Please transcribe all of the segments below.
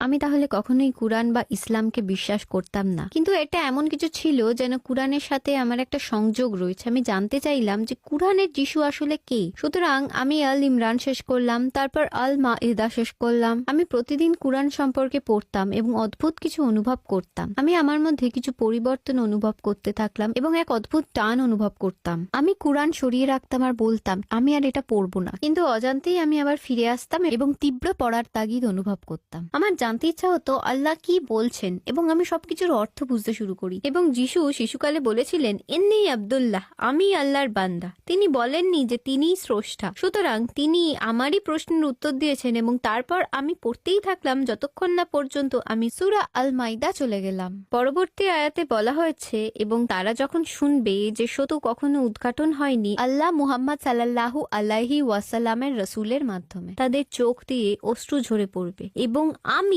আমি তাহলে কখনোই কুরআন বা ইসলামকে বিশ্বাস করতাম না। কিন্তু এটা এমন কিছু ছিল যেন কুরআনের সাথে আমার একটা সংযোগ রয়েছে। আমি জানতে চাইলাম যে কুরআনের যিশু আসলে কে? সুতরাং আমি আল ইমরান শেষ করলাম, তারপর আল মা ইদা শেষ করলাম। আমি প্রতিদিন কুরআন সম্পর্কে পড়তাম এবং অদ্ভুত কিছু অনুভব করতাম। আমি আমার মধ্যে কিছু পরিবর্তন অনুভব করতে থাকলাম এবং এক অদ্ভুত টান অনুভব করতাম। আমি কুরআন সরিয়ে রাখতাম আর বলতাম, আমি আর এটা পড়ব না। কিন্তু অজান্তেই আমি আবার ফিরে আসতাম এবং তীব্র পড়ার তাগিদ অনুভব করতাম। আমার জানতে ইচ্ছা হতো আল্লাহ কি বলছেন এবং আমি সবকিছুর অর্থ বুঝতে শুরু করি। এবং যিশু শিশুকালে বলেছিলেন এমনি আব্দুল্লাহ, আমি আল্লাহর বান্দা। তিনি বলেননি যে তিনিই স্রষ্টা। সুতরাং তিনি আমারই প্রশ্নের উত্তর দিয়েছেন এবং তারপর আমি পড়তেই থাকলাম যতক্ষণ না পর্যন্ত আমি সুরা আল মাইদা চলে গেলাম। পরবর্তী আয়াতে বলা হয়েছে, এবং তারা যখন শুনবে যে সত্য কখনো উদ্ঘাটন হয়নি আল্লাহ মুহাম্মদ সাল্লাল্লাহু আলাইহি ওয়াসাল্লামের রসুলের মাধ্যমে, তাদের চোখ দিয়ে অশ্রু ঝরে পড়বে এবং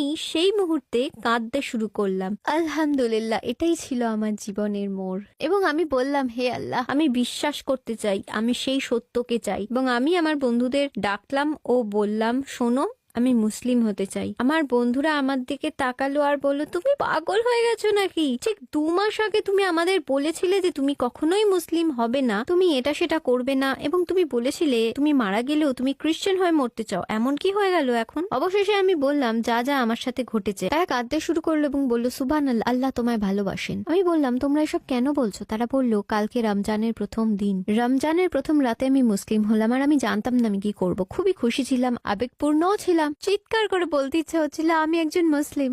আমি সেই মুহূর্তে কাঁদতে শুরু করলাম। আলহামদুলিল্লাহ, এটাই ছিল আমার জীবনের মোড়। এবং আমি বললাম, হে আল্লাহ, আমি বিশ্বাস করতে চাই, আমি সেই সত্যকে চাই। এবং আমি আমার বন্ধুদের ডাকলাম ও বললাম, শোনো আমি মুসলিম হতে চাই। আমার বন্ধুরা আমার দিকে তাকালো আর বলল, তুমি পাগল হয়ে গেছো নাকি? ঠিক দু মাস আগে তুমি আমাদের বলেছিলে যে তুমি কখনোই মুসলিম হবে না। তুমি এটা সেটা করবে না। এবং তুমি বলেছিলে, তুমি মারা গেলেও তুমি খ্রিস্টান হয়ে মরতে চাও। এমন কি হয়ে গেল এখন? অবশেষে আমি বললাম, যা যা আমার সাথে ঘটেছে। তারা কাঁদতে শুরু করল এবং বলল সুবান আল্লাহ তোমায় ভালোবাসেন। আমি বললাম, তোমরা এসব কেন বলছো? তারা বলল, কালকে রমজানের প্রথম দিন। রমজানের প্রথম রাতে আমি মুসলিম হলাম আর আমি জানতাম না আমি কি করব। খুবই খুশি ছিলাম, আবেগপূর্ণও ছিলাম। চিৎকার করে বলতে ইচ্ছে হচ্ছিল আমি একজন মুসলিম।